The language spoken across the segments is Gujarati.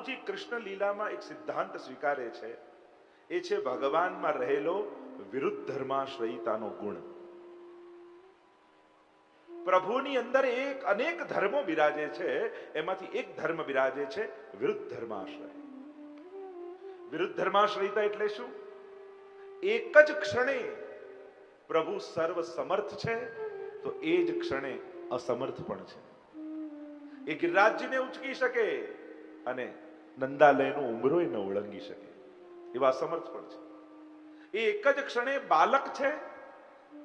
મહાપ્રભુજી કૃષ્ણ લીલામાં એક સિદ્ધાંત સ્વીકારે છે. એ છે ભગવાનમાં રહેલો વિરુદ્ધ ધર્માશ્રયિતાનો ગુણ. પ્રભુની અંદર એક અનેક ધર્મો બિરાજે છે. એમાંથી એક ધર્મ બિરાજે છે વિરુદ્ધ ધર્માશ્રય. વિરુદ્ધ ધર્માશ્રયતા એટલે શું? એક જ ક્ષણે પ્રભુ સર્વ સમર્થ છે, તો એ જ ક્ષણે અસમર્થ પણ છે. એ ગિરિરાજજીને ઉચકી શકે અને નંદાલયનો ઉમરોય ન ઓળંગી શકે. એવા સમર્થ પણ છે. એ એક જ ક્ષણે બાલક છે,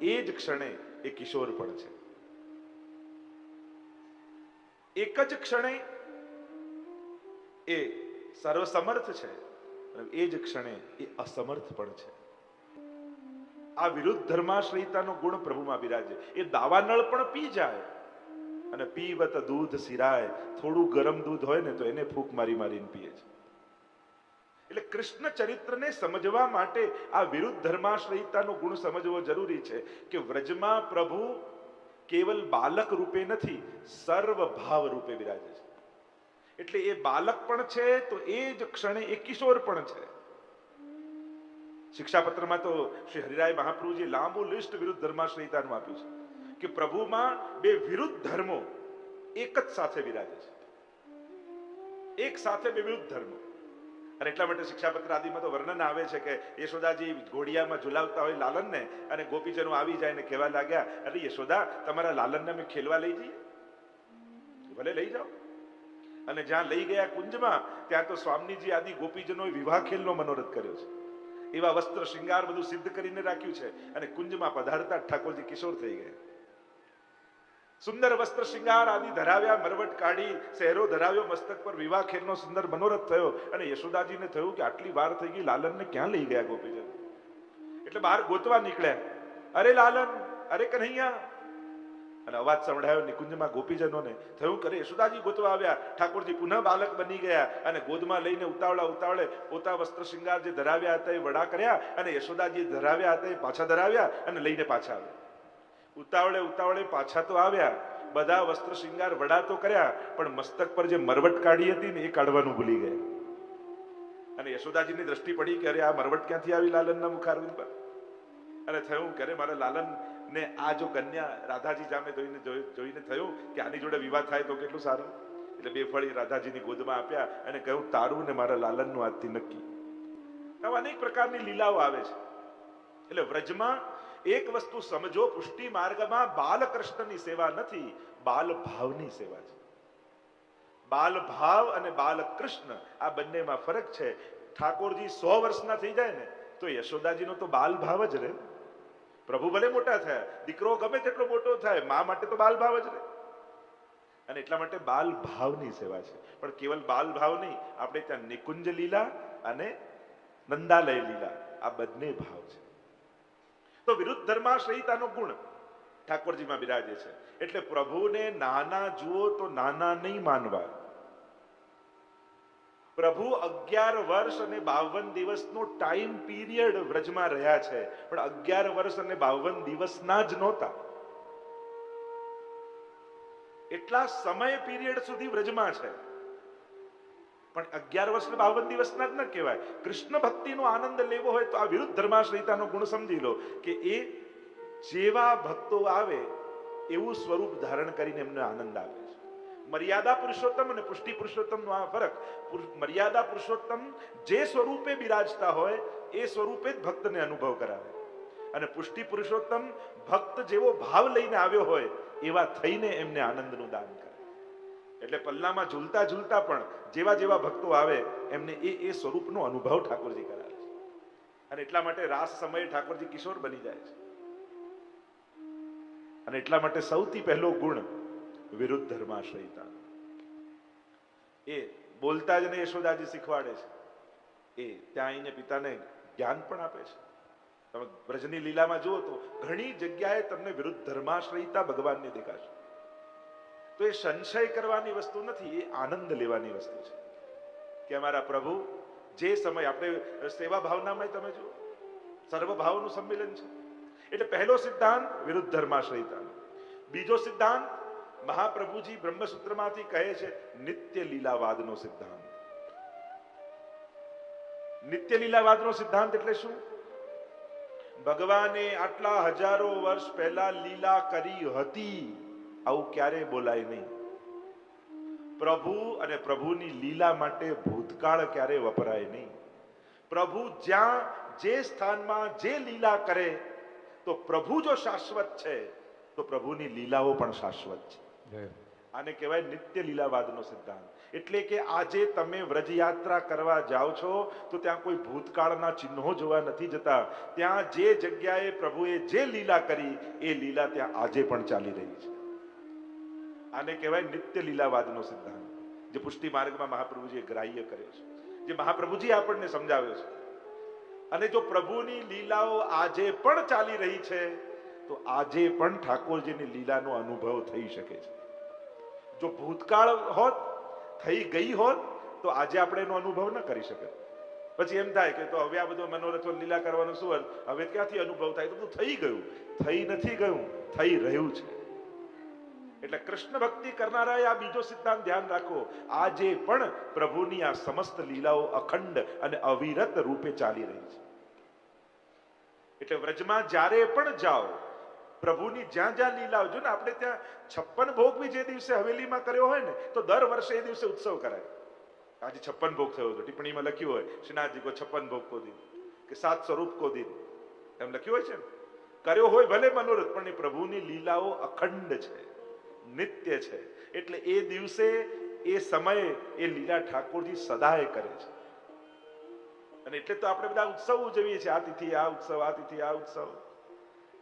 એ જ ક્ષણે એ કિશોર પણ છે. એક જ ક્ષણે એ સર્વસમર્થ છે એ જ ક્ષણે એ અસમર્થ પણ છે. આ વિરુદ્ધ ધર્માશ્રયતાનો ગુણ પ્રભુમાં બિરાજે. એ દાવાનળ પણ પી જાય. અને પીવત દૂધ સિરાય. થોડું ગરમ દૂધ હોય ને તો એને ફૂંક મારી મારીને પીએ છે. એટલે કૃષ્ણ ચરિત્રને સમજવા માટે આ વિરુદ્ધ ધર્માશ્રયતાનો ગુણ સમજવો જરૂરી છે કે વ્રજમાં પ્રભુ કેવલ બાલક રૂપે નથી, સર્વ ભાવ રૂપે બિરાજે છે. એટલે એ બાલક પણ છે તો એ જ ક્ષણે એ કિશોર પણ છે. શિક્ષાપત્રમાં તો શ્રી હરિરાય મહાપ્રભુજી લાંબુ લિસ્ટ વિરુદ્ધ ધર્માશ્રયતાનું આપ્યું છે. કે પ્રભુમાં બે વિરુદ્ધ ધર્મો એક જ સાથે બિરાજે છે. એક સાથે બે વિરુદ્ધ ધર્મો. અને એટલા માટે શિક્ષાપત્ર આદિમાં તો વર્ણન આવે છે કે યશોદાજી ઘોડિયામાં ઝુલાવતા હોય લાલનને અને ગોપીજનો આવી જાય ને કહેવા લાગ્યા, અરે યશોદા, તમારા લાલનને અમે ખેલવા લઈ જઈએ? ભલે લઈ જાઓ. અને જ્યાં લઈ ગયા કુંજમાં, ત્યાં તો સ્વામીજી આદિ ગોપીજનોએ વિવાહ ખેલનો મનોરથ કર્યો છે. એવા વસ્ત્ર, શૃંગાર બધું સિદ્ધ કરીને રાખ્યું છે અને કુંજમાં પધારતા ઠાકોરજી કિશોર થઈ ગયા. સુંદર વસ્ત્ર શિંગાર આદિ ધરાવ્યા, મરવટ કાઢી, શહેરો ધરાવ્યો, મસ્તક પર વિવાહ ખેલનો સુંદર મનોરથ થયો અને યશોદાજીને થયું કે આટલી વાર થઈ ગઈ, લાલનને ક્યાં લઈ ગયા ગોપીજન? એટલે બહાર ગોતવા નીકળ્યા. અરે લાલન, અરે કન્હૈયા અને અવાજ સંભળાયો નિકુંજમાં ગોપીજનોને. થયું કરે યશોદાજી ગોતવા આવ્યા. ઠાકોરજી પુનઃ બાલક બની ગયા અને ગોદમાં લઈને ઉતાવળા ઉતાવળે પોતા વસ્ત્ર શિંગાર જે ધરાવ્યા હતા એ વડા કર્યા અને યશોદાજી ધરાવ્યા હતા એ પાછા ધરાવ્યા અને લઈને પાછા આવ્યા. ઉતાવળે ઉતાવળે પાછા તો આવ્યા. બધા વસ્ત્ર શૃંગાર વડા તો કર્યા, પણ મસ્તક પર જે મરવટ કાઢી હતી ને એ કાઢવાનું ભૂલી ગયા. અને યશોદાજીની દ્રષ્ટિ પડી કે અરે આ મરવટ ક્યાંથી આવી લાલનના મુખારવિંદ પર? અને થયું કે અરે મારા લાલન ને આ જો કન્યા રાધાજી જામે જોઈને જોઈને થયું કે આની જોડે વિવાહ થાય તો કેટલું સારું? એટલે બે ફળી રાધાજીની ગોદમાં આપ્યા અને કહ્યું, તારું ને મારા લાલનનું આજથી નક્કી. આવા અનેક પ્રકારની લીલાઓ આવે છે. એટલે વ્રજમાં એક વસ્તુ સમજો, પુષ્ટિ માર્ગમાં બાલકૃષ્ણની સેવા નથી બાલ ભાવની સેવા છે. બાલ ભાવ અને બાલકૃષ્ણ આ બંનેમાં ફરક છે. ઠાકોરજી સો વર્ષના થઈ જાય ને, તો યશોદાજીનો તો બાલ ભાવ જ રહે. પ્રભુ ભલે મોટા થયા, દીકરો ગમે તેટલો મોટો થાય, મા માટે તો બાલ ભાવ જ રહે. અને એટલા માટે બાલ ભાવની સેવા છે. પણ કેવલ બાલ ભાવ નહીં, આપણે ત્યાં નિકુંજ લીલા અને નંદાલય લીલા, આ બંને ભાવ છે. તો વિરુદ્ધ ધર્માશ્રયિતાનો ગુણ ઠાકોરજીમાં બિરાજે છે. એટલે પ્રભુને નાના જુઓ તો નાના નહીં માનવા. પ્રભુ અગિયાર વર્ષ અને બાવન દિવસનો ટાઈમ પીરિયડ વ્રજમાં રહ્યા છે. પણ અગિયાર વર્ષ અને બાવન દિવસના જ નહોતા. એટલા સમય પીરિયડ સુધી વ્રજમાં છે. પણ અગિયાર વર્ષ ને બાવન દિવસના જ ન કહેવાય. કૃષ્ણ ભક્તિનો આનંદ લેવો હોય તો આ વિરુદ્ધ ધર્માશ્રિતાનો ગુણ સમજી લો કે એ જેવા ભક્તો આવે એવું સ્વરૂપ ધારણ કરીને એમને આનંદ આવે છે. મર્યાદા પુરુષોત્તમ અને પુષ્ટિ પુરુષોત્તમનો આ ફરક મર્યાદા પુરુષોત્તમ જે સ્વરૂપે બિરાજતા હોય એ સ્વરૂપે જ ભક્તને અનુભવ કરાવે. અને પુષ્ટિ પુરુષોત્તમ ભક્ત જેવો ભાવ લઈને આવ્યો હોય એવા થઈને એમને આનંદનું દાન કરે એટલે પલ્લામાં ઝૂલતા ઝૂલતા પણ જેવા જેવા ભક્તો આવે, એમને એ એ સ્વરૂપનો અનુભવ ઠાકોરજી કરાવે છે. અને એટલા માટે રાસ સમયે ઠાકોરજી કિશોર બની જાય છે. અને એટલા માટે સૌથી પહેલો ગુણ વિરુદ્ધ ધર્માશ્રયતા. એ બોલતા જ ને યશોદાજી શીખવાડે છે. એ ત્યાં આવીને પિતાને જ્ઞાન પણ આપે છે. તમે વ્રજની લીલામાં જુઓ તો ઘણી જગ્યાએ તમને વિરુદ્ધ ધર્માશ્રયતા ભગવાનની દેખાશે. તો એ સંશય કરવાની વસ્તુ નથી, એ આનંદ લેવાની વસ્તુ છે. કે અમારા પ્રભુ, જે સમય આપણે સેવા ભાવનામાં તમે જુઓ, સર્વભાવનું સંમેલન છે. એટલે પહેલો સિદ્ધાંત વિરુદ્ધ ધર્માશ્રયતા બીજો સિદ્ધાંત મહાપ્રભુજી બ્રહ્મસૂત્રમાંથી કહે છે, નિત્ય લીલાવાદનો સિદ્ધાંત. નિત્ય લીલાવાદનો સિદ્ધાંત એટલે શું? ભગવાને આટલા હજારો વર્ષ પહેલા લીલા કરી હતી. આવું ક્યારે બોલાય નહીં. પ્રભુ અને પ્રભુની લીલા માટે ભૂતકાળ ક્યારેય વપરાય નહીં. પ્રભુ જ્યાં જે સ્થાનમાં જે લીલા કરે તો પ્રભુ જો શાશ્વત છે તો પ્રભુની લીલાઓ પણ શાશ્વત છે. આને કહેવાય નિત્ય લીલાવાદનો સિદ્ધાંત. એટલે કે આજે તમે વ્રજયાત્રા કરવા જાઓ છો તો ત્યાં કોઈ ભૂતકાળના ચિહ્નો જોવા નથી જતા. ત્યાં જે જગ્યાએ પ્રભુએ જે લીલા કરી એ લીલા ત્યાં આજે પણ ચાલી રહી છે. આને કહેવાય નિત્ય લીલાવાદનો સિદ્ધાંત, જે પુષ્ટિ માર્ગમાં મહાપ્રભુજીએ ગ્રાહ્ય કર્યો છે, જે મહાપ્રભુજી આપણને સમજાવ્યો છે. અને જો પ્રભુની લીલાઓ આજે પણ ચાલી રહી છે, તો આજે પણ ઠાકોરજીની લીલાનો અનુભવ થઈ શકે છે. જો ભૂતકાળ હોત, થઈ ગઈ હોત, તો આજે આપણે એનો અનુભવ ન કરી શકત. પછી એમ થાય કે તો હવે આ બધો મનોરથો લીલા કરવાનો શું હવે ક્યાંથી અનુભવ થાય? તો બધું થઈ ગયું. થઈ નથી ગયું, થઈ રહ્યું છે. એટલે કૃષ્ણ ભક્તિ કરનારાએ આ બીજો સિદ્ધાંત ધ્યાન રાખો. આજે પણ પ્રભુની આ સમસ્ત લીલાઓ અખંડ અને અવિરત રૂપે ચાલી રહી છે. એટલે વ્રજમાં જ્યારે પણ જાઓ, પ્રભુની જ્યાં જ્યાં લીલાઓ, જો ને આપણે ત્યાં છપ્પન ભોગ બી જે દિવસે હવેલીમાં કર્યો હોય ને, તો દર વર્ષે એ દિવસે ઉત્સવ કરાય. આજે છપ્પન ભોગ થયો હતો, ટિપ્પણીમાં લખ્યું હોય શ્રીનાથજી કો છપ્પન ભોગ કો દિન કે સાત સ્વરૂપ કો દિન એમ લખ્યું હોય છે કર્યો હોય ભલે મનોરથ, પણ એ પ્રભુની લીલાઓ અખંડ છે. નિત્ય છે. એટલે એ દિવસે, એ સમયે એ લીલા ઠાકોરજી સદાય કરે છે. અને એટલે તો આપણે બધા ઉત્સવ ઉજવીએ છીએ. આ તિથિ આ ઉત્સવ, આ તિથિ આ ઉત્સવ.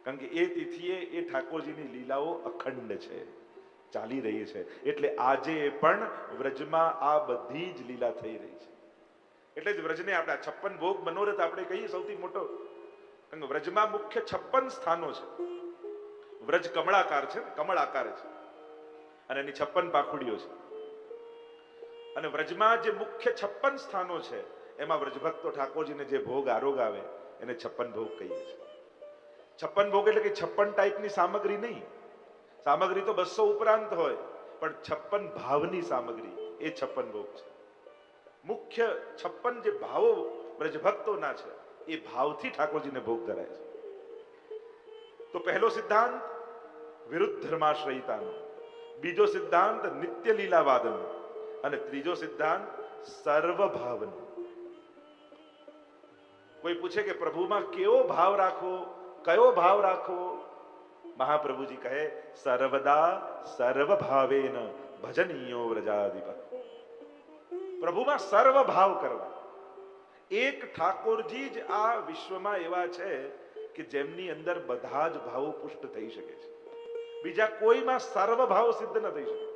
કારણ કે એ તિથિએ, એ ઠાકોરજીની લીલાઓ અખંડ છે. ચાલી રહી છે. એટલે આજે પણ વ્રજમાં આ બધી જ લીલા થઈ રહી છે. એટલે જ વ્રજને આપણે છપ્પન ભોગ મનોરથ આપણે કહીએ સૌથી મોટો. કારણ કે વ્રજમાં મુખ્ય છપ્પન સ્થાનો છે. વ્રજ કમળાકાર છે કમળ આકાર છે અને એની છપ્પન પાખુડીઓ છે. અને વ્રજમાં જે મુખ્ય છપ્પન સ્થાનો છે, એમાં વ્રજભક્તો ઠાકોરજીને જે ભોગ આરોગ આવે, એને છપ્પન ભોગ કહીએ છીએ. છપ્પન ભોગ એટલે કે છપ્પન ટાઈપની સામગ્રી નહીં. સામગ્રી તો બસો ઉપરાંત હોય, પણ છપ્પન ભાવની સામગ્રી એ છપ્પન ભોગ છે. મુખ્ય છપ્પન જે ભાવો વ્રજભક્તોના છે, એ ભાવથી ઠાકોરજીને ભોગ ધરાય છે. તો પહેલો સિદ્ધાંત, વિરુદ્ધ ધર્માશ્રયિતાનો. બીજો સિદ્ધાંત નિત્ય લીલાવાદનો. અને ત્રીજો સિદ્ધાંત સર્વભાવનો. કોઈ પૂછે કે પ્રભુમાં કેવો ભાવ રાખવો કયો ભાવ રાખવો મહાપ્રભુજી કહે, સર્વદા સર્વભાવેન ભજનીયો વ્રજાધિપ પ્રભુમાં સર્વ ભાવ કરવા. એક ઠાકોરજી જ આ વિશ્વમાં એવા છે કે જેમની અંદર બધા જ ભાવો પુષ્ટ થઈ શકે છે. બીજા કોઈમાં સર્વ ભાવ સિદ્ધ ન થઈ શકે.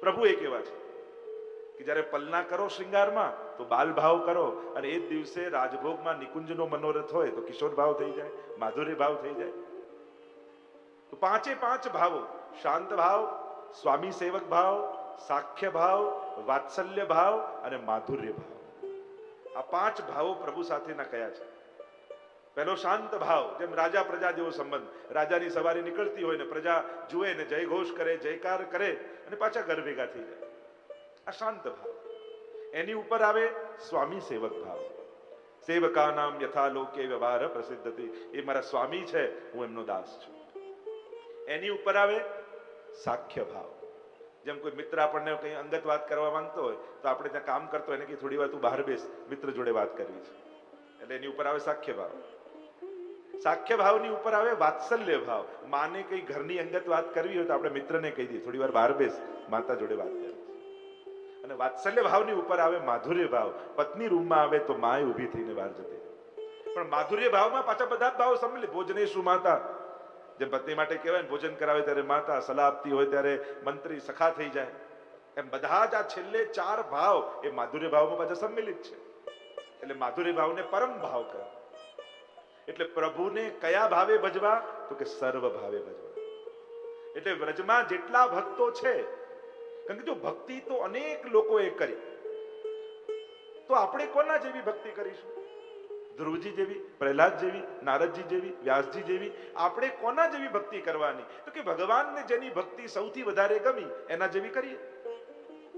પ્રભુ એક એવા છે કે જ્યારે પલના કરો શૃંગારમાં, તો બાલભાવ કરો અને એ જ દિવસે રાજભોગમાં નિકુંજનો મનોરથ હોય, તો કિશોર ભાવ થઈ જાય માધુર્ય ભાવ થઈ જાય. તો પાંચે પાંચ ભાવો, શાંત ભાવ, સ્વામી સેવક ભાવ, સાખ્ય ભાવ, વાત્સલ્ય ભાવ અને માધુર્ય ભાવ. આ પાંચ ભાવો પ્રભુ સાથેના કયા છે? પહેલો શાંત ભાવ, જેમ રાજા પ્રજા જેવો સંબંધ. રાજાની સવારી નીકળતી હોય ને પ્રજા જુએ ને જય ઘોષ કરે, જયકાર કરે અને પાછા ઘર ભેગા થઈ જાય. આ શાંત ભાવ. એની ઉપર આવે સ્વામી સેવક ભાવ. સેવકા નામ યથા લોકે વ્યવહાર પ્રસિદ્ધ હતી એ મારા સ્વામી છે, હું એમનો દાસ છું. એની ઉપર આવે સાખ્ય ભાવ. જેમ કોઈ મિત્ર આપણને કંઈ અંગત વાત કરવા માંગતો હોય, તો આપણે ત્યાં કામ કરતો એને કે થોડી વાર તું બહાર બેસ, મિત્ર જોડે વાત કરવી છે. એટલે એની ઉપર આવે સાખ્ય ભાવ. સાખ્ય ભાવની ઉપર આવે, વાત્સલ્ય ભાવ. માને કઈ ઘરની અંગત વાત કરવી હોય તો આપણે મિત્રને કહી દઈએ થોડી વાર બહાર બેસ, માતા જોડે વાત કરવી અને વાત્સલ્ય ભાવની ઉપર આવે, માધુર્ય ભાવ. પત્ની રૂમમાં આવે તો માય ઊભી થઈને બહાર જતી. પણ માધુર્ય ભાવમાં પાછા બધા જ ભાવ સંમિલિત ભોજનેશુ માતા. જેમ પત્ની માટે કહેવાય ને, ભોજન કરાવે ત્યારે માતા સલાહ આપતી હોય ત્યારે મંત્રી સખા થઈ જાય. એમ બધા જ આ છેલ્લે ચાર ભાવ એ માધુર્ય ભાવમાં પાછા સંમિલિત છે. એટલે માધુર્ય ભાવને પરમ ભાવ કહે એટલે પ્રભુને કયા ભાવે ભજવા? તો કે સર્વ ભાવે ભજવા. એટલે વ્રજમાં જેટલા ભક્તો છે, કારણ કે જો ભક્તિ તો અનેક લોકોએ કરી. તો આપણે કોના જેવી ભક્તિ કરીશું? ધ્રુવજી જેવી, પ્રહલાદ જેવી, નારદજી જેવી, વ્યાસજી જેવી, આપણે કોના જેવી ભક્તિ કરવાની? તો કે ભગવાનને જેની ભક્તિ સૌથી વધારે ગમી, એના જેવી કરીએ.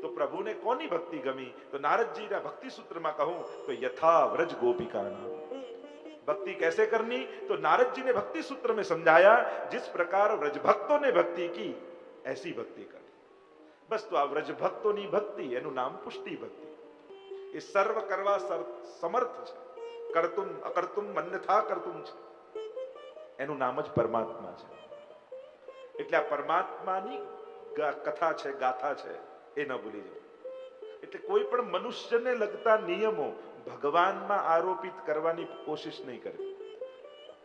તો પ્રભુને કોની ભક્તિ ગમી? તો નારદજીના ભક્તિ સૂત્રમાં કહું, તો યથા વ્રજ ગોપિકાના भक्ति कैसे करनी तो नारद जी ने भक्ति सूत्र में समझाया जिस प्रकार व्रज भक्तों ने भक्ति की ऐसी भक्ति करनी બસ તો આ વ્રજ ભક્તોની ભક્તિ એનું નામ પુષ્ટિ ભક્તિ એ સર્વ કરવા સર- સમર્થ છે કરતુમ અકર્તુમ મન્યથા કરતુમ છે એનું નામ જ પરમાત્મા છે એટલે આ પરમાત્માની ગા- કથા છે ગાથા છે એ ન ભૂલી જાઓ એટલે કોઈ પણ મનુષ્યને લગતા નિયમો ભગવાનમાં આરોપિત કરવાની કોશિશ નહીં કરે.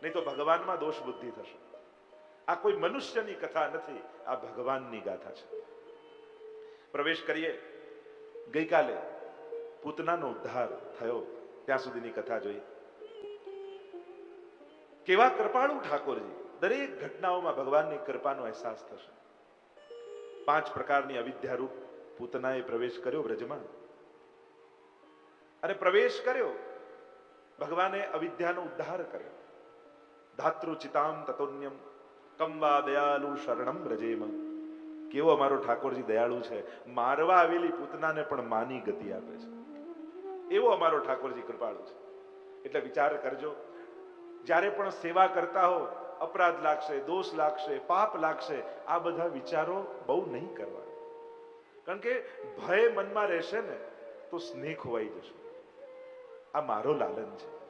નહીં તો ભગવાનમાં દોષ બુદ્ધિ થશે. આ કોઈ મનુષ્યની કથા નથી, આ ભગવાનની ગાથા છે. પ્રવેશ કરીએ. ગઈકાલે પૂતનાનો ઉદ્ધાર થયો, ત્યાં સુધીની કથા જોઈ કેવા કૃપાળુ ઠાકોરજી, દરેક ઘટનાઓમાં ભગવાનની કૃપાનો અહેસાસ થશે. પાંચ પ્રકારની અવિદ્યારૂપ પૂતનાએ પ્રવેશ કર્યો વ્રજમાં. અને પ્રવેશ કર્યો. ભગવાને અવિદ્યાનો ઉદ્ધાર કર્યો. ધાતૃ ચિતામ તતોન્યમ કંવા દયાલુ શરણમ રજેમ કેવો અમારો ઠાકોરજી દયાળુ છે. મારવા આવેલી પૂતનાને પણ માની ગતિ આપે છે. એવો અમારો ઠાકોરજી કૃપાળુ છે. એટલે વિચાર કરજો. જ્યારે પણ સેવા કરતા હો, અપરાધ લાગશે, દોષ લાગશે, પાપ લાગશે, આ બધા વિચારો બહુ નહીં કરવા કારણ કે ભય મનમાં રહેશે ને, તો સ્નેહ ખોવાઈ જશે. આ મારો લાલન છે.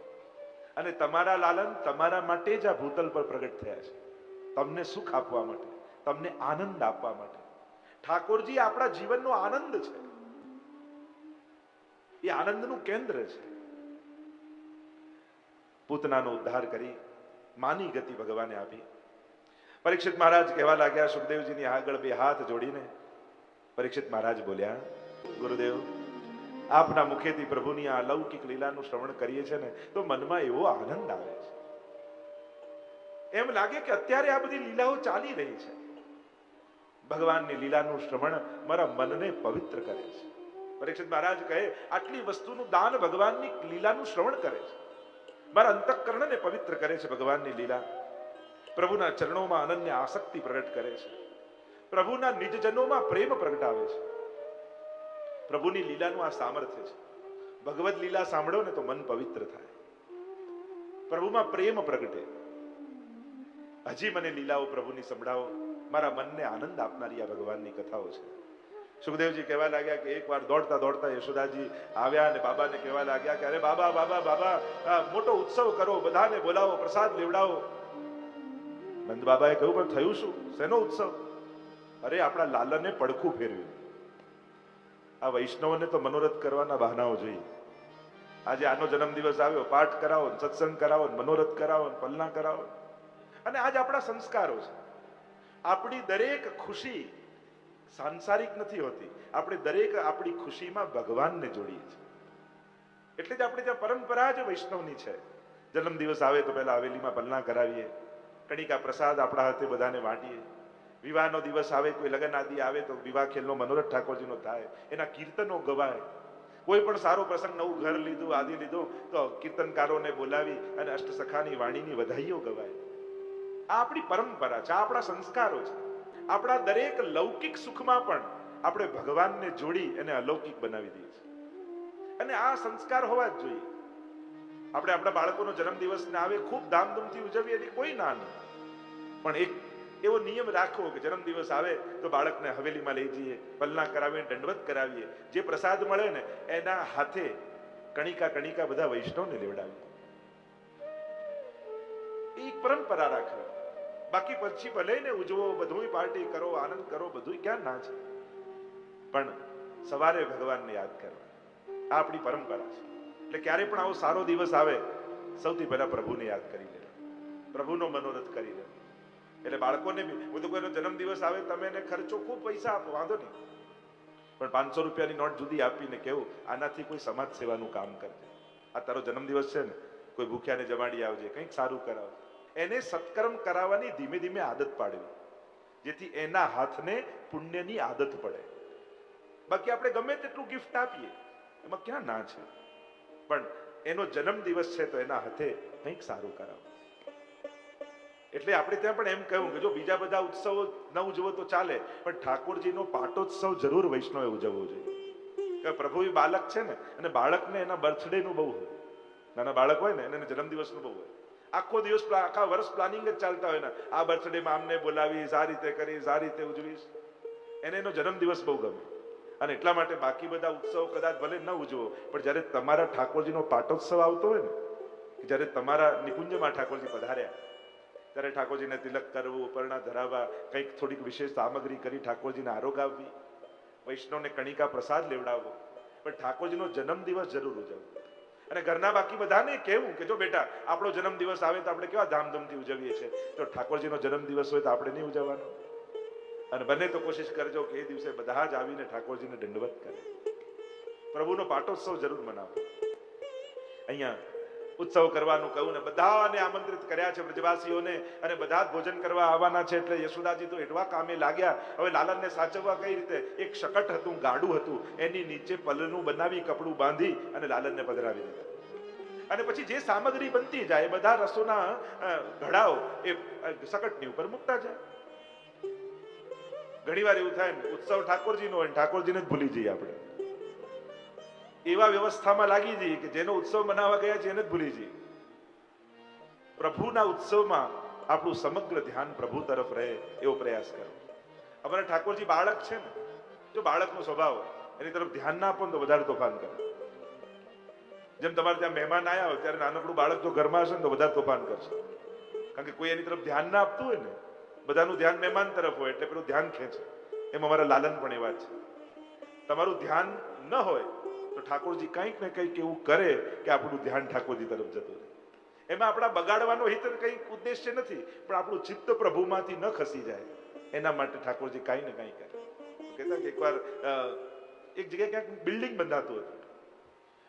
અને તમારા લાલન તમારા માટે જ આ ભૂતલ પર પ્રગટ થયા છે. તમને સુખ આપવા માટે, તમને આનંદ આપવા માટે. ઠાકોરજી, આપણા જીવનનો આનંદ છે. એ આનંદનું કેન્દ્ર છે. પૂતનાનો ઉદ્ધાર કરી, માની ગતિ ભગવાને આપી. પરીક્ષિત મહારાજ કહેવા લાગ્યા, સુખદેવજીની આગળ બે હાથ જોડીને. પરીક્ષિત મહારાજ બોલ્યા, ગુરુદેવ આપના મુખેથી પ્રભુની આ અલૌકિક લીલાનું શ્રવણ કરીએ છીએ ને, તો મનમાં એવો આનંદ આવે છે. એમ લાગે કે અત્યારે આ બધી લીલાઓ ચાલી રહી છે. ભગવાનની લીલાનું શ્રવણ મારા મનને પવિત્ર કરે છે. પરીક્ષિત મહારાજ કહે, આટલી વસ્તુનું દાન ભગવાનની લીલાનું શ્રવણ કરે છે. મારા અંતઃકરણને પવિત્ર કરે છે ભગવાનની લીલા. પ્રભુના ચરણોમાં અનન્ય આસક્તિ પ્રગટ કરે છે. પ્રભુના નિજજનોમાં પ્રેમ પ્રગટાવે છે. પ્રભુની લીલાનું આ સામર્થ્ય છે. ભગવદ લીલા સાંભળો ને તો મન પવિત્ર થાય. પ્રભુમાં પ્રેમ પ્રગટે. હજી મને લીલાઓ પ્રભુની સંભળાવો. મારા મનને આનંદ આપનારી આ ભગવાનની કથાઓ છે. સુખદેવજી કહેવા લાગ્યા કે એકવાર દોડતા દોડતા યશોદાજી આવ્યા અને બાબાને કહેવા લાગ્યા કે અરે બાબા બાબા બાબા મોટો ઉત્સવ કરો, બધાને બોલાવો, પ્રસાદ લેવડાવો. નંદ બાબાએ કહ્યું, પણ થયું શું? શેનો ઉત્સવ? અરે, આપણા લાલને પડખું ફેરવ્યું. આ વૈષ્ણવને તો મનોરથ કરવાના બહાનાઓ જોઈએ. આજે આનો જન્મદિવસ આવ્યો, પાઠ કરાવો, સત્સંગ કરાવો, મનોરથ કરાવો, પલના કરાવો. અને આજ આપણા સંસ્કારો છે. આપણી દરેક ખુશી સાંસારિક નથી હોતી. આપણે દરેક આપણી ખુશીમાં ભગવાનને જોડીએ છીએ. એટલે જ આપણે ત્યાં પરંપરા જ વૈષ્ણવની છે. જન્મદિવસ આવે તો પહેલા હવેલીમાં પલના કરાવીએ. કણિકા પ્રસાદ આપણા હાથે બધાને વાંટીએ. વિવાહનો દિવસ આવે, કોઈ લગ્ન આદિ આવે તો વિવાહ ખેલનો મનોરથ ઠાકોરજીનો થાય. એના કીર્તનો ગવાય. કોઈ પણ સારો પ્રસંગ નવું ઘર લીધું, આદિ લીધું, તો કીર્તનકારોને બોલાવી અને અષ્ટસખાની વાણીની વધાઈઓ ગવાય. આ આપણી પરંપરા છે આપણા સંસ્કારો છે. આપણા દરેક લૌકિક સુખમાં પણ આપણે ભગવાનને જોડી એને અલૌકિક બનાવી દઈએ છીએ. અને આ સંસ્કાર હોવા જ જોઈએ. આપણે આપણા બાળકોનો જન્મદિવસને આવે, ખૂબ ધામધૂમથી ઉજવીએ એની કોઈ ના નહીં પણ એક એવો નિયમ રાખવો કે જન્મદિવસ આવે તો બાળકને હવેલીમાં લઈ જઈએ પલના કરાવીએ, દંડવત કરાવીએ. જે પ્રસાદ મળે ને એના હાથે કણિકા કણિકા બધા વૈષ્ણવને લેવડાવીએ. એ પરંપરા રાખવી. બાકી પછી ભલે ને ઉજવો બધું પાર્ટી કરો, આનંદ કરો બધું ક્યાં ના છે. પણ સવારે ભગવાનને યાદ કરવા. આ આપણી પરંપરા છે. એટલે ક્યારે પણ આવો સારો દિવસ આવે, સૌથી પહેલા પ્રભુને યાદ કરી લેવા પ્રભુનો મનોરથ કરી લે એટલે બાળકોને બી, હું તો કોઈનો જન્મદિવસ આવે તમે એને ખર્ચો ખૂબ પૈસા આપો, વાંધો નહીં. પણ પાંચસો રૂપિયાની નોટ જુદી આપીને કેવું, આનાથી કોઈ સમાજ સેવાનું કામ કરજે. આ તારો જન્મદિવસ છે ને, કોઈ ભૂખ્યાને જમાડી આવજે, કંઈક સારું કરાવ. એને સત્કર્મ કરાવવાની ધીમે ધીમે આદત પાડવી, જેથી એના હાથને પુણ્યની આદત પડે. બાકી આપણે ગમે તેટલું ગિફ્ટ આપીએ, એમાં ક્યાં ના છે? પણ એનો જન્મદિવસ છે તો એના હાથે કંઈક સારું કરાવો. એટલે આપણે ત્યાં પણ એમ કહ્યું કે જો બીજા બધા ઉત્સવો ન ઉજવો તો ચાલે, પણ ઠાકોરજીનો પાટોત્સવ જરૂર વૈષ્ણવે ઉજવવો જોઈએ. કે પ્રભુ એ બાલક છે ને, અને બાળકને એના બર્થડે નું બહુ હોય. નાના બાળક હોય ને, એને જન્મદિવસનું બહુ હોય. આખો દિવસ આખા વર્ષ પ્લાનિંગ જ ચાલતા હોય ને, આ બર્થડેમાં આમને બોલાવીશ, આ રીતે કરીશ, આ રીતે ઉજવીશ. એને એનો જન્મદિવસ બહુ ગમે. અને એટલા માટે બાકી બધા ઉત્સવ કદાચ ભલે ન ઉજવો, પણ જ્યારે તમારા ઠાકોરજીનો પાટોત્સવ આવતો હોય ને, જ્યારે તમારા નિકુંજમાં ઠાકોરજી પધાર્યા ત્યારે ઠાકોરજીને તિલક કરવું પરણા ધરાવવા, કંઈક થોડીક વિશેષ સામગ્રી કરી ઠાકોરજીને આરોગાવવી વૈષ્ણવને કણિકા પ્રસાદ લેવડાવવો. પણ ઠાકોરજીનો જન્મદિવસ જરૂર ઉજવવો. અને ઘરના બાકી બધાને કહેવું કે જો બેટા, આપણો જન્મદિવસ આવે તો આપણે કેવા ધામધૂમથી ઉજવીએ છીએ? તો ઠાકોરજીનો જન્મદિવસ હોય તો આપણે નહીં ઉજવવાનો. અને બને તો કોશિશ કરજો કે એ દિવસે બધા જ આવીને ઠાકોરજીને દંડવત કરે. પ્રભુનો પાટોત્સવ જરૂર મનાવો. અહીંયા ઉત્સવ કરવાનું કહ્યું ને, બધાને આમંત્રિત કર્યા છે વ્રજવાસીઓને અને બધા જ ભોજન કરવા આવવાના છે એટલે યશોદાજી તો એટલા કામે લાગ્યા. હવે લાલનને સાચવવા કઈ રીતે? એક શકટ હતું, ગાડું હતું. એની નીચે પલનું બનાવી કપડું બાંધી અને લાલનને પધરાવી દીધા. અને પછી જે સામગ્રી બનતી જાય બધા રસોના ઘડાઓ, એ શકટની ઉપર મૂકતા જાય. ઘણીવાર એવું થાય ઉત્સવ ઠાકોરજીનો હોય ઠાકોરજીને જ ભૂલી જઈએ આપણે. એવા વ્યવસ્થામાં લાગી જઈએ કે જેનો ઉત્સવ મનાવવા ગયા છે એને જ ભૂલી જઈએ. પ્રભુના ઉત્સવમાં આપણું સમગ્ર ધ્યાન પ્રભુ તરફ રહે એવો પ્રયાસ કરો. અમારા ઠાકોરજી બાળક છે ને, જો બાળકનો સ્વભાવ એની તરફ ધ્યાન ના આપો તો વધારે તોફાન કરે. જેમ તમારે ત્યાં મહેમાન આવ્યા હોય, ત્યારે નાનકડું બાળક જો ઘરમાં હશે ને તો વધારે તોફાન કરશે. કારણ કે કોઈ એની તરફ ધ્યાન ના આપતું હોય ને, બધાનું ધ્યાન મહેમાન તરફ હોય એટલે પેલું ધ્યાન ખેંચે. એમ અમારા લાલન પણ એવા છે. તમારું ધ્યાન ન હોય તો ઠાકોરજી કંઈક ને કંઈક એવું કરે કે આપણું ધ્યાન ઠાકોરજી તરફ જતું રહે. એમાં આપણા બગાડવાનો હિત કંઈક ઉદ્દેશ્ય નથી, પણ આપણું ચિત્ત પ્રભુમાંથી ન ખસી જાય. એના માટે ઠાકોરજી કાંઈ ને કાંઈ કરે. કહેતા કે એકવાર એક જગ્યાએ ક્યાંક બિલ્ડિંગ બંધાતું હતું.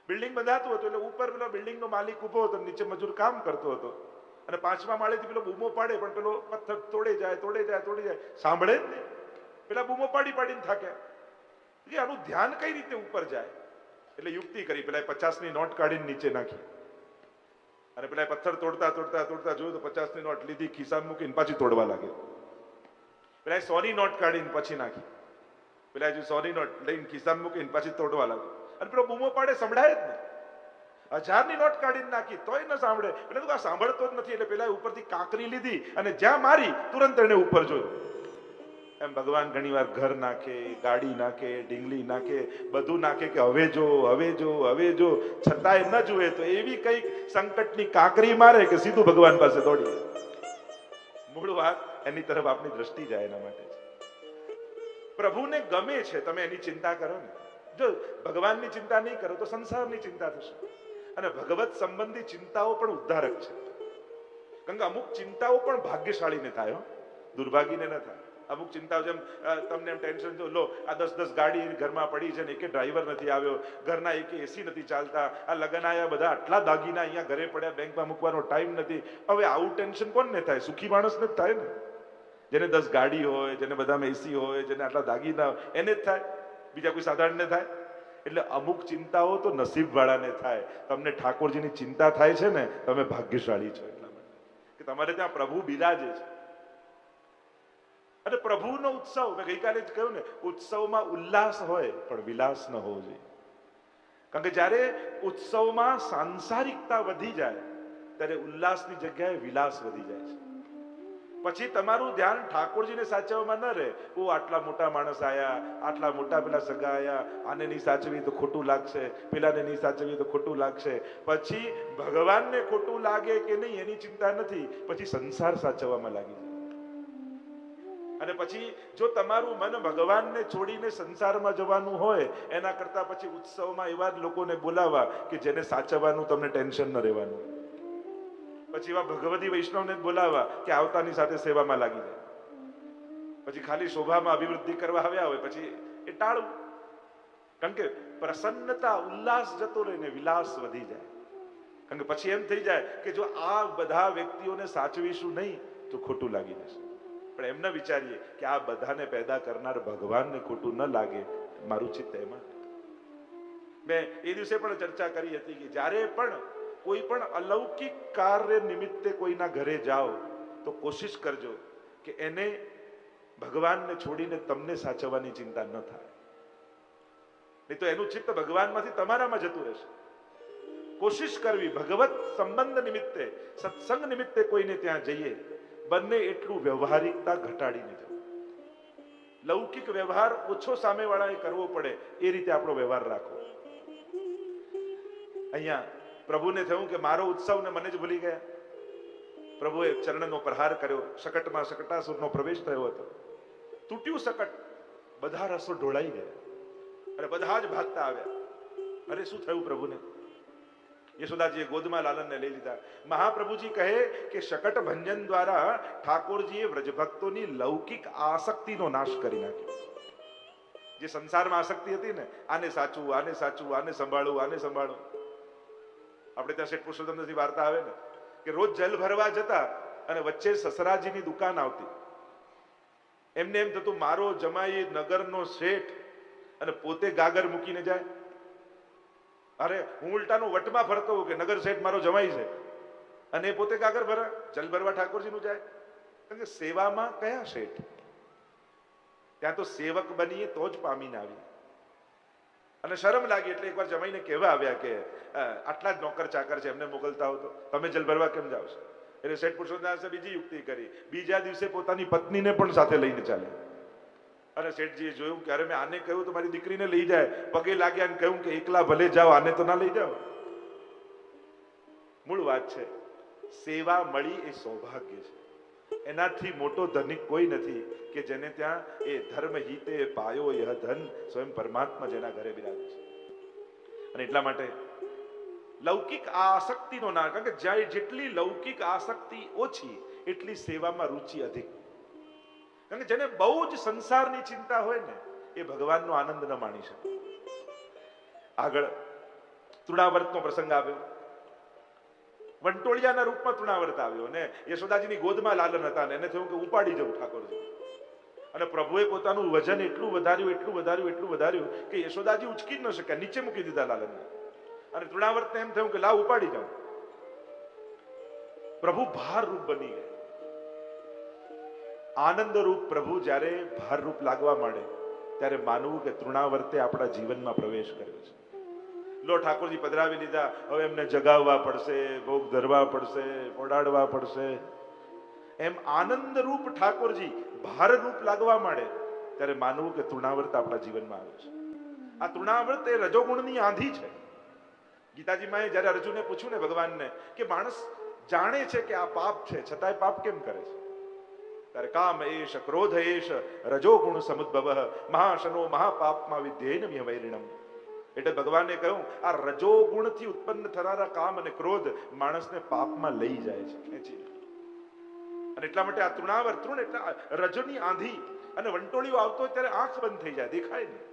બિલ્ડિંગ બંધાતું હતું એટલે ઉપર પેલો બિલ્ડિંગનો માલિક ઊભો હતો નીચે મજૂર કામ કરતો હતો. અને પાંચમા માળેથી પેલો બૂમો પાડે, પણ પેલો પથ્થર તોડે જાય તોડે જાય તોડે જાય. સાંભળે જ નહીં. પેલા બૂમો પાડી પાડીને થાકે કે આનું ધ્યાન કઈ રીતે ઉપર જાય? એટલે યુક્તિ કરી પેલા પચાસની નોટ કાઢીને નીચે નાખી. અને પેલા પથ્થર તોડતા તોડતા તોડતા જોયું તો પચાસની નોટ લીધી, ખિસ્સામાં મૂકીને પાછી તોડવા લાગ્યો. પેલા સોની નોટ કાઢીને પછી નાખી. પેલા હજુ સોની નોટ લઈને ખિસ્સામાં મૂકીને પાછી તોડવા લાગ્યો. અને પેલો બૂમો પાડે, સંભળાય જ નહીં. હજારની નોટ કાઢીને નાખી, તોય ન સાંભળે. એટલે તું આ સાંભળતો જ નથી, એટલે પેલા ઉપરથી કાંકરી લીધી અને જ્યાં મારી, તુરંત એને ઉપર જોયું. એમ ભગવાન ઘણીવાર ઘર નાખે, ગાડી નાખે, ઢીંગલી નાખે, બધું નાખે કે હવે જો હવે જો હવે જો. છતાંય ન જુએ તો એવી કંઈક સંકટની કાંકરી મારે કે સીધું ભગવાન પાસે દોડી. મૂળ વાત એની તરફ આપણી દ્રષ્ટિ જાય એના માટે પ્રભુને ગમે છે તમે એની ચિંતા કરો ને. જો ભગવાનની ચિંતા નહીં કરો તો સંસારની ચિંતા થશે. અને ભગવત સંબંધી ચિંતાઓ પણ ઉદ્ધારક છે. કારણ કે અમુક ચિંતાઓ પણ ભાગ્યશાળીને થાય દુર્ભાગીને ન થાય. અમુક ચિંતાઓ જેમ તમને એમ ટેન્શન જો લો, આ દસ દસ ગાડી ઘરમાં પડી છે ને એકે ડ્રાઈવર નથી આવ્યો. ઘરના એકે એસી નથી ચાલતા. આ લગન આયા બધા આટલા દાગીના અહીંયા ઘરે પડ્યા, બેંકમાં મૂકવાનો ટાઈમ નથી. હવે આવું ટેન્શન કોણને થાય? સુખી માણસને જ થાય ને. જેને દસ ગાડી હોય, જેને બધામાં એસી હોય, જેને આટલા દાગીના હોય, એને જ થાય. બીજા કોઈ સાધારણને થાય? એટલે અમુક ચિંતાઓ તો નસીબવાળાને થાય. તમને ઠાકોરજીની ચિંતા થાય છે ને, તમે ભાગ્યશાળી છો એટલા માટે. કે તમારે ત્યાં પ્રભુ બિરાજે છે. અને પ્રભુનો ઉત્સવ, મેં ગઈકાલે જ કહ્યું ને, ઉત્સવમાં ઉલ્લાસ હોય, પણ વિલાસ ન હોવો જોઈએ. કારણ કે જ્યારે ઉત્સવમાં સાંસારિકતા વધી જાય, ત્યારે ઉલ્લાસની જગ્યાએ વિલાસ વધી જાય છે. પછી તમારું ધ્યાન ઠાકોરજીને સાચવવામાં ન રહે, ઓ, આટલા મોટા માણસ આયા, આટલા મોટા પેલા સગા આયા, આને નહીં સાચવી તો ખોટું લાગશે, પેલાને નહીં સાચવી તો ખોટું લાગશે. પછી ભગવાનને ખોટું લાગે કે નહીં, એની ચિંતા નથી. પછી સંસાર સાચવવામાં લાગી જાય. અને પછી જો તમારું મન ભગવાનને છોડીને સંસારમાં જવાનું હોય, એના કરતા પછી ઉત્સવમાં એવા જ લોકોને બોલાવવા કે જેને સાચવવાનું તમને ટેન્શન ન રહેવાનું. પછી એવા ભગવતી વૈષ્ણવને બોલાવા કે આવતાની સાથે સેવામાં લાગી જાય. પછી ખાલી શોભામાં અભિવૃદ્ધિ કરવા આવ્યા હોય, પછી એ ટાળવું. કારણ કે પ્રસન્નતા, ઉલ્લાસ જતો રહે વિલાસ વધી જાય. કારણ કે પછી એમ થઈ જાય કે જો આ બધા વ્યક્તિઓને સાચવીશું નહીં, તો ખોટું લાગી જશે. પણ એમ ન વિચારીએ કે આ બધાને પેદા કરનાર ભગવાનને ખોટું ન લાગે. મારું ચિત્ત એમાં. મેં એ દિવસે પણ ચર્ચા કરી હતી કે જ્યારે પણ કોઈ પણ અલૌકિક કાર્ય નિમિત્તે કોઈના ઘરે જાઓ, તો કોશિશ કરજો કે એને ભગવાનને છોડીને તમને સાચવવાની ચિંતા ન થાય. નહીં તો એનું ચિત્ત ભગવાનમાંથી તમારામાં જતું રહેશે. કોશિશ કરવી ભગવત સંબંધ નિમિત્તે, સત્સંગ નિમિત્તે કોઈને ત્યાં જઈએ બંને એટલું વ્યવહારિકતા ઘટાડીને જવું લૌકિક વ્યવહાર ઓછો સામેવાળાએ કરવો પડે એ રીતે આપણો વ્યવહાર રાખવો. અહીંયા પ્રભુને થયું કે મારો ઉત્સવ ને મને જ ભૂલી ગયા. પ્રભુએ ચરણનો પ્રહાર કર્યો, શકટમાં શકટાસુરનો પ્રવેશ થયો હતો. તૂટ્યું શકટ, બધા રસો ઢોળાઈ ગયા. અને બધા જ ભાગતા આવ્યા. અરે શું થયું પ્રભુને? યશોદાજીએ ગોદમાં લાલનને લઈ લીધા. મહાપ્રભુજી કહે કે શકટ ભંજન દ્વારા ઠાકોરજીએ વ્રજભક્તોની લૌકિક આસક્તિનો નાશ કરી નાખ્યો. જે સંસારમાં આસક્તિ હતી ને, આને સાચું આને સાચું આને સંભાળવું આને સંભાળવું. આપણે ત્યાં શેઠ પુરુષોત્તમથી વાર્તા આવે ને, કે રોજ જલ ભરવા જતા અને વચ્ચે સસરાજીની દુકાન આવતી. એમને એમ થતું, મારો જમાઈ નગરનો શેઠ અને પોતે ગાગર મૂકીને જાય. અરે હું ઉલટાનું વટમાં ફરતો કે નગર શેઠ મારો જમાઈ છે. અને એ પોતે કાગર ભરા, ચલ ભરવા ઠાકોરજીનું જાય. કારણ કે સેવામાં કયા શેઠ? ત્યાં તો સેવક બનીએ તો જ પામીને આવી. અને શરમ લાગી એટલે એકવાર જમાઈને કહેવા આવ્યા કે આટલા જ નોકર ચાકર છે, એમને મોકલતા હો તો. તમે જલ ભરવા કેમ જાઓ છો? એટલે શેઠ પુરુષોત્તમ બીજી યુક્તિ કરી. બીજા દિવસે પોતાની પત્નીને પણ સાથે લઈને ચાલે અને શેઠજીએ જોયું કે અરે મેં આને કહ્યું તો મારી દીકરીને લઈ જાય. પગે લાગ્યા અને કહ્યું કે એકલા ભલે જાઓ, આને તો ના લઈ જાઓ. મૂળ વાત છે, સેવા મળી એ સૌભાગ્ય છે. એનાથી મોટો ધનિક કોઈ નથી કે જેને ત્યાં એ ધર્મ હિતે પાયો યહ ધન સ્વયં પરમાત્મા જેના ઘરે બિરાજે છે. અને એટલા માટે લૌકિક આસક્તિનો ના, કારણ કે જેટલી લૌકિક આસક્તિ ઓછી, એટલી સેવામાં રુચિ અધિક. કે જેને બહુ જ સંસારની ચિંતા હોય ને, એ ભગવાનનો આનંદ ન માણી શકે. આગળ તૃણાવર્તનો પ્રસંગ આવ્યો. વંટોળિયાના રૂપમાં તૃણાવર્ત આવ્યો ને યશોદાજીની ગોદમાં લાલન હતા ને એને થયું કે ઉપાડી જવું ઠાકોરજી. અને પ્રભુએ પોતાનું વજન એટલું વધાર્યું એટલું વધાર્યું એટલું વધાર્યું કે યશોદાજી ઉચકી જ ન શક્યા, નીચે મૂકી દીધા લાલનને. અને તૃણાવર્તને એમ થયું કે લાવ, ઉપાડી જાઉં. પ્રભુ ભાર રૂપ બની ગયા. આનંદ રૂપ પ્રભુ જ્યારે ભાર રૂપ લાગવા માંડે, ત્યારે માનવું કે તૃણાવર્તે આપણા જીવનમાં પ્રવેશ કર્યો છે. લો, ઠાકોરજી પધરાવી લીધા. હવે એમને જગાવવા પડશે, ભોગ ધરવા પડશે ઓડાડવા પડશે. એમ આનંદ રૂપ ઠાકોરજી ભાર રૂપ લાગવા માંડે, ત્યારે માનવું કે તૃણાવર્ત આપણા જીવનમાં આવે છે. આ તૃણાવર્ત એ રજોગુણની આંધી છે. ગીતાજી માએ જ્યારે અર્જુને પૂછ્યું ને ભગવાનને કે માણસ જાણે છે કે આ પાપ છે, છતાંય પાપ કેમ કરે છે? ત્યારે કામ એશ ક્રોધ એશ રજોગુણ સમુદ્ભવ મહાશનો મહાપાપમાં વિધ્યેન વૈરિણમ એટલે ભગવાને કહ્યું, આ રજોગુણથી ઉત્પન્ન થનારા કામ અને ક્રોધ માણસને પાપમાં લઈ જાય છે. ખેંચી અને એટલા માટે આ તૃણાવર તૃણ એટલે રજોની આંધી અને વંટોળીઓ આવતો ત્યારે આંખ બંધ થઈ જાય, દેખાય નહીં.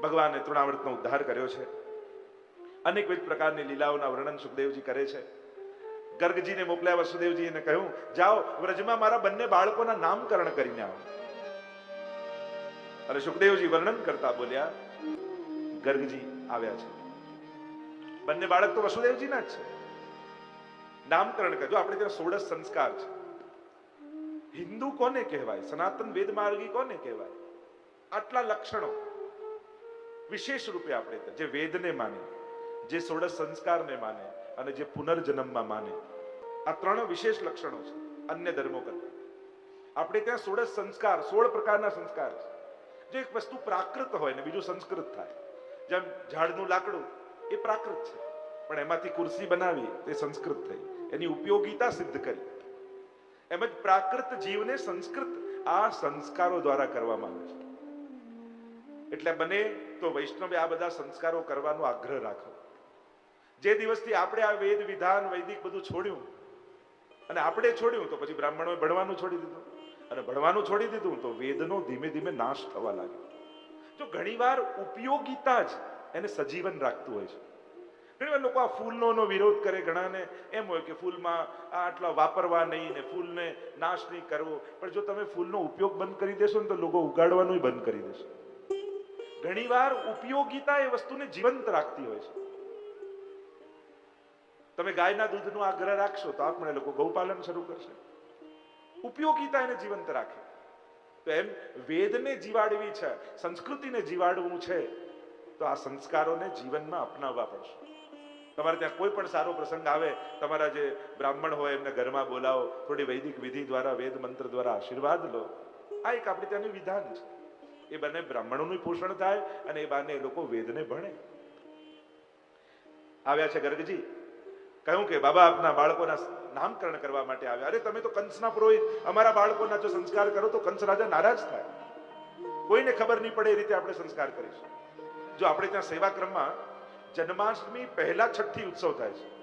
ભગવાને તૃણાવર્તનો ઉદ્ધાર કર્યો છે. અનેકવિધ પ્રકારની લીલાઓના વર્ણન સુખદેવજી કરે છે. ગર્ગજીને મોકલ્યા વસુદેવજીને કહ્યું, જાઓ, વ્રજમાં મારા બંને બાળકોના નામકરણ કરીને આવો. અને સુખદેવજી વર્ણન કરતા બોલ્યા, ગર્ગજી આવ્યા છે. બંને બાળક તો વસુદેવજીના જ છે. નામકરણ કરજો, આપણે ત્યાં સોળસ સંસ્કાર છે. હિન્દુ કોને કહેવાય? સનાતન વેદ માર્ગી કોને કહેવાય? આટલા લક્ષણો વિશેષ રૂપે આપણે જે વેદને માને, જે સોળસ સંસ્કારને માને અને જે પુનર્જન્મમાં માને. આ ત્રણ વિશેષ લક્ષણો છે, અન્ય ધર્મો કરતા. આપણે ત્યાં સોળસ સંસ્કાર, સોળ પ્રકારના સંસ્કાર છે. જો એક વસ્તુ પ્રાકૃત હોય ને બીજું સંસ્કૃત થાય. જેમ ઝાડનું લાકડું, એ પ્રાકૃત છે. પણ એમાંથી કુર્સી બનાવી તે સંસ્કૃત થઈ. એની ઉપયોગિતા સિદ્ધ કરી. એમ જ પ્રાકૃત જીવને સંસ્કૃત આ સંસ્કારો દ્વારા કરવામાં આવે છે. એટલે બને તો વૈષ્ણવે આ બધા સંસ્કારો કરવાનો આગ્રહ રાખો. જે દિવસથી આપણે આ વેદ, વિધાન, વૈદિક બધું છોડ્યું, અને આપણે છોડ્યું, તો પછી બ્રાહ્મણોએ ભણવાનું છોડી દીધું. અને ભણવાનું છોડી દીધું તો વેદનો ધીમે ધીમે નાશ થવા લાગ્યો. જો ઘણીવાર ઉપયોગિતા જ એને સજીવન રાખતું હોય છે. ઘણીવાર લોકો આ ફૂલનો વિરોધ કરે ઘણાને, એમ હોય કે ફૂલમાં આટલા વાપરવા નહીં ને ફૂલને નાશ નહીં કરવો. પણ જો તમે ફૂલનો ઉપયોગ બંધ કરી દેશો ને તો લોકો ઉગાડવાનું બંધ કરી દેશે. ઘણીવાર ઉપયોગિતા એ વસ્તુને જીવંત રાખતી હોય છે. તમે ગાયના દૂધનો આગ્રહ રાખશો તો આપણે લોકો ગૌપાલન શરૂ કરશે. ઉપયોગીતા એને જીવંત રાખે. તો એમ વેદને જીવાડવી છે, સંસ્કૃતિને જીવાડવું છે, તો આ સંસ્કારોને જીવનમાં અપનાવવા પડશે. તમારે ત્યાં કોઈ પણ સારો પ્રસંગ આવે, તમારા જે બ્રાહ્મણ હોય એમને ઘરમાં બોલાવો, થોડી વૈદિક વિધિ દ્વારા, વેદ મંત્ર દ્વારા આશીર્વાદ લો. આ એક આપણે ત્યાંનું વિધાન છે. એ બંને બ્રાહ્મણોનું પોષણ થાય અને એ બાને એ લોકો વેદને ભણે. આવ્યા છે ગર્ગજી. કહ્યું કે બાબા, આપના બાળકોના નામકરણ કરવા માટે આવ્યા. અરે, તમે તો કંસના પુરોહિત. અમારા બાળકોના જો સંસ્કાર કરો તો કંસ રાજા નારાજ થાય. કોઈને ખબર નહીં પડે એ રીતે આપણે સંસ્કાર કરીશું. જો આપણે ત્યાં સેવા ક્રમમાં જન્માષ્ટમી પહેલા છઠ્ઠી ઉત્સવ થાય છે.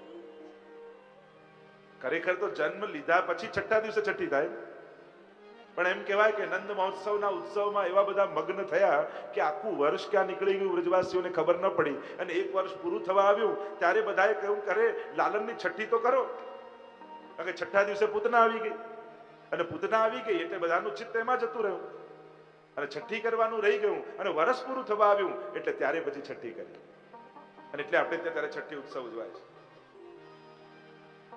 ખરેખર તો જન્મ લીધા પછી છઠ્ઠા દિવસે છઠ્ઠી થાય? પણ એમ કહેવાય કે નંદ મહોત્સવના ઉત્સવમાં એવા બધા મગ્ન થયા કે આખું વર્ષ ક્યાં નીકળી ગયું વ્રજવાસીઓને ખબર ન પડી. અને એક વર્ષ પૂરું થવા આવ્યું, ત્યારે બધાએ કહ્યું કરે લાલનની છઠ્ઠી તો કરો. કારણ કે છઠ્ઠા દિવસે પૂતના આવી ગઈ. અને પૂતના આવી ગઈ એટલે બધાનું ચિત્ત એમાં જતું રહ્યું. અને છઠ્ઠી કરવાનું રહી ગયું અને વર્ષ પૂરું થવા આવ્યું એટલે ત્યારે પછી છઠ્ઠી કરી. અને એટલે આપણે ત્યાં ત્યારે છઠ્ઠી ઉત્સવ ઉજવાય છે.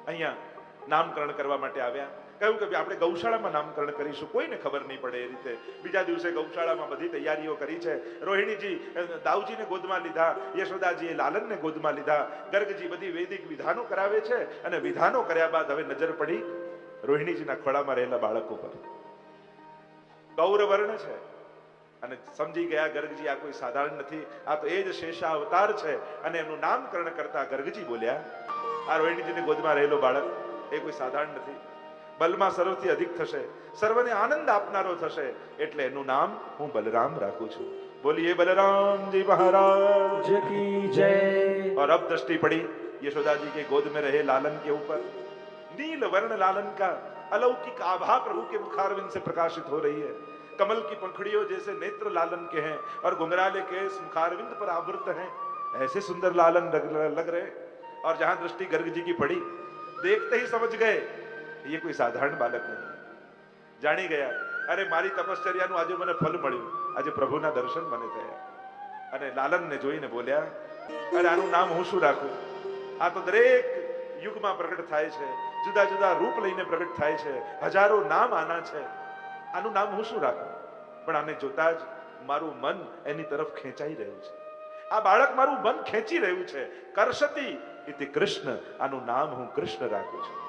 અહીંયા નામકરણ કરવા માટે આવ્યા. કહ્યું કે આપણે ગૌશાળામાં નામકરણ કરીશું. કોઈને ખબર નહીં પડે એ રીતે. બીજા દિવસે ગૌશાળામાં બધી તૈયારીઓ કરી છે. રોહિણીજી દાઉજીને ગોદમાં લીધા, યશોદાજીએ લાલનને ગોદમાં લીધા. ગર્ગજી બધી વૈદિક વિધાનો કરાવે છે અને વિધાનો કર્યા બાદ હવે નજર પડી રોહિણીજીના ખોળામાં રહેલા બાળક ઉપર ગૌરવર્ણ છે. અને સમજી ગયા ગર્ગજી, આ કોઈ સાધારણ નથી. આ તો એ જ શેષા અવતાર છે. અને એનું નામકરણ કરતા ગર્ગજી બોલ્યા, આ રોહિણીજીની ગોદમાં રહેલો બાળક, એ કોઈ સાધારણ નથી. બલમાં સર્વથી અધિક થશે સર્વને આનંદ આપનારો થશે એટલે એનું નામ હું બલરામ રાખું છું બોલીએ બલરામજી મહારાજ की जय और अब दृष्टि पड़ी यशोदा जी के गोद में रहे लालन के ऊपर नील वर्ण लालन का अलौकिक आभा प्रभु के मुखारविंद से प्रकाशित हो रही है कमल की पंखड़ियों जैसे नेत्र लालन के हैं और घुंघराले केस मुखारविंद पर आवृत हैं ऐसे सुंदर लालन लग, लग रहे और जहां दृष्टि गर्ग जी की पड़ी देखते ही समझ गए એ કોઈ સાધારણ બાળક નથી જાણી ગયા, અરે, મારી તપશ્ચર્યાનું આજે મને ફલ મળ્યું. આજે પ્રભુના દર્શન મને થયા. અને લાલનને જોઈને બોલ્યા, અરે, આનું નામ હું શું રાખું? આ તો દરેક યુગમાં પ્રગટ થાય છે. જુદા જુદા રૂપ લઈને પ્રગટ થાય છે. હજારો નામ આના છે. આનું નામ હું શું રાખું? પણ આને જોતા જ મારું મન એની તરફ ખેંચાઈ રહ્યું છે. આ બાળક મારું મન ખેંચી રહ્યું છે. કરશતી કૃષ્ણ. આનું નામ હું કૃષ્ણ રાખું છું.